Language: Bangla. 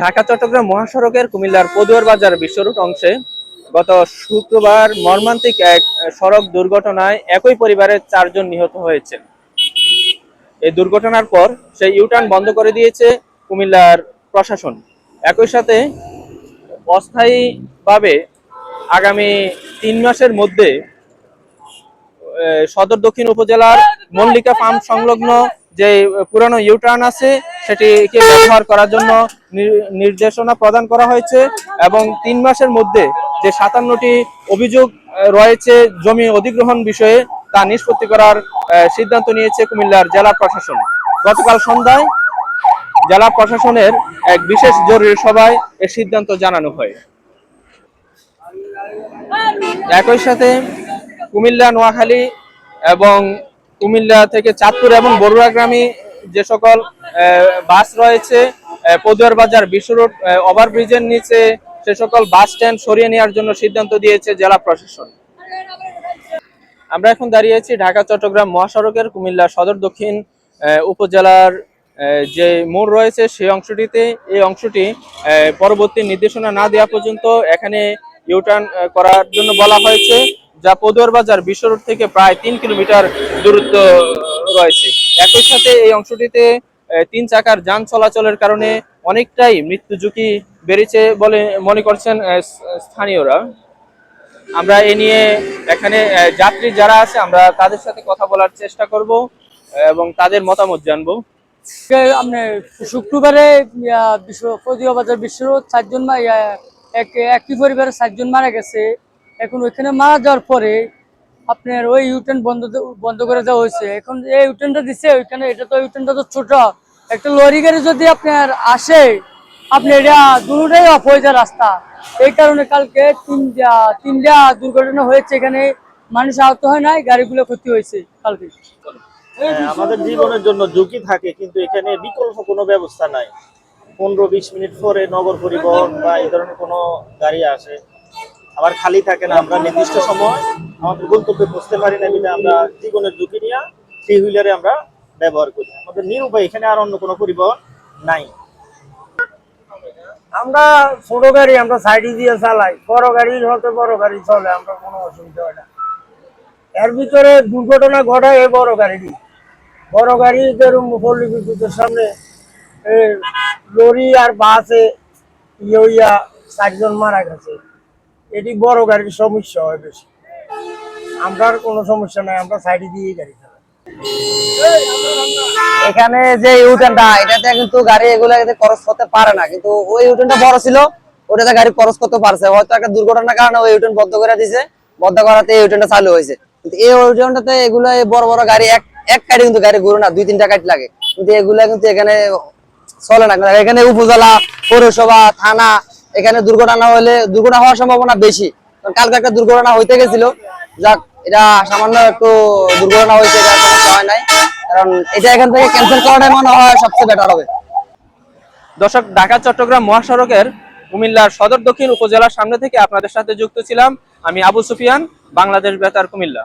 ঢাকা, চট্টগ্রাম মহাসড়কের কুমিল্লার পদুয়ার বাজার বিশ্বরুট অংশে গত শুক্রবার মর্মান্তিক এক সড়ক দুর্ঘটনায় একই পরিবারের চারজন নিহত হয়েছে। এই দুর্ঘটনার পর সেই ইউটার্ন বন্ধ করে দিয়েছে কুমিল্লার প্রশাসন। একই সাথে অস্থায়ীভাবে আগামী তিন মাসের মধ্যে সদর দক্ষিণ উপজেলার মল্লিকা ফার্ম সংলগ্ন যে পুরানো ইউটার্ন আছে, সেটিকে ব্যবহার করার জন্য নির্দেশনা প্রদান করা হয়েছে এবং তিন মাসের মধ্যে যে সাতান্নটি অভিযোগ রয়েছে জমি অধিগ্রহণ বিষয়ে, তা নিষ্পত্তি করার সিদ্ধান্ত নিয়েছে কুমিল্লার জেলা প্রশাসন। গতকাল সন্ধ্যায় জেলা প্রশাসনের এক বিশেষ জরুরি সভায় এ সিদ্ধান্ত জানানো হয়। একই সাথে কুমিল্লা, নোয়াখালী এবং কুমিল্লা থেকে চাঁদপুর এবং বড়ুয়াগ্রামী যে সকল বাস রয়েছে পদুয়ার বাজার বিশ্ব রোড ওভারব্রিজের নিচে সে সকল বাস স্ট্যান্ড সরিয়ে নেওয়ার জন্য সিদ্ধান্ত দিয়েছে জেলা প্রশাসন। আমরা এখন দাঁড়িয়ে আছি ঢাকা, চট্টগ্রাম মহাসড়কের কুমিল্লা সদর দক্ষিণ উপজেলার যে মোড় রয়েছে সেই অংশটিতে। এই অংশটি পরবর্তী নির্দেশনা না দেওয়া পর্যন্ত এখানে ইউটার্ন করার জন্য বলা হয়েছে। যা পদুয়ার বাজার বিশ্ব রোড থেকে প্রায় তিন কিলোমিটার দূরত্ব রয়েছে। একই সাথে এই অংশটিতে তিন চাকার যান চলাচলের কারণে অনেকটাই মৃত্যু ঝুঁকি বেড়েছে বলে মনে করছেন স্থানীয়রা। আমরা এ নিয়ে এখানে যাত্রী যারা আছে, আমরা তাদের সাথে কথা বলার চেষ্টা করব এবং তাদের মতামত জানব। শুক্রবারে বিশ্ব বাজার বিশ্ব চারজন এক একই পরিবারের চারজন মারা গেছে। এখন ওইখানে মারা যাওয়ার পরে আপনার ওই ইউটেন বন্ধ বন্ধ করে দেওয়া হয়েছে। এখন এই ইউটেনটা দিছে ওইখানে এটা তো ইউটেনটা তো ছোট। একটা লরি গাড়ি যদি আপনার আসে আপনি এটা দুটাই অফ হয়ে যায় রাস্তা। এই কারণে কালকে তিনটা তিনটা দুর্ঘটনা হয়েছে এখানে। মানুষ আহত হয় নাই গাড়িগুলো ক্ষতি হয়েছে কালকে। হ্যাঁ, আমাদের জীবনের জন্য ঝুঁকি থাকে কিন্তু এখানে বিকল্প কোনো ব্যবস্থা নাই। পনেরো বিশ মিনিট পরে নগর পরিবহন বা এই ধরনের কোনো গাড়ি আসে। আবার খালি থাকে না, আমরা নির্দিষ্ট সময় আমাদের গন্তব্যে পৌঁছতে পারি না বিধায় আমরা জীবনের ঝুঁকি নিয়ে থ্রি হুইলারে আমরা ব্যবহার করি। আমাদের নিরুপায় এখানে আর অন্য কোনো পরিবহন নাই। আমরা ছোট গাড়ি, আমরা সাইডে দিয়ে চালাই। বড় গাড়ি হতে বড় গাড়ি চলে, আমরা কোনো অসুবিধা হয় না। এর ভিতরে দুর্ঘটনা ঘটায় এই বড় গাড়িটি বড় গাড়ি যেরকম পল্লী বিদ্যুতের সামনে লরি আর বাসে ইয়ে হইয়া চারজন মারা গেছে। এটি বড় গাড়ির সমস্যা হয় বেশি। আমরা কোনো সমস্যা নাই, আমরা সাইডে দিয়ে গাড়ি এখানে যে ইউটেনটা এটাতে কিন্তু গাড়ি এগুলো ক্রস করতে পারে না, কিন্তু ওই ইউটেনটা বড় ছিল, ওটাতে গাড়ি ক্রস করতে পারছে। হয়তো একটা দুর্ঘটনার কারণে ওই ইউটেন বন্ধ করে দিছে, বন্ধ করাতে এই ইউটেনটা চালু হয়েছে। কিন্তু এই ইউটেনটাতে এগুলো বড় বড় গাড়ি, এক এক কাটি কিন্তু গাড়ি ঘুরে না, দুই, তিনটা কাটি লাগে। কিন্তু এগুলা কিন্তু এখানে চলে না। এখানে উপজেলা, পৌরসভা, থানা এখানে দুর্ঘটনা হলে দুর্ঘটনা হওয়ার সম্ভাবনা বেশি। কালকে একটা দুর্ঘটনা হইতে গেছিল। যাক, এটা সামান্য একটু দুর্ঘটনা হয়েছে হয় নাই। কারণ এটা এখান থেকে ক্যান্সেল করাটাই মনে হয় সবচেয়ে বেটার হবে। দর্শক, ঢাকা, চট্টগ্রাম মহাসড়কের কুমিল্লার সদর দক্ষিণ উপজেলার সামনে থেকে আপনাদের সাথে যুক্ত ছিলাম আমি আবু সুফিয়ান, বাংলাদেশ বেতার কুমিল্লা।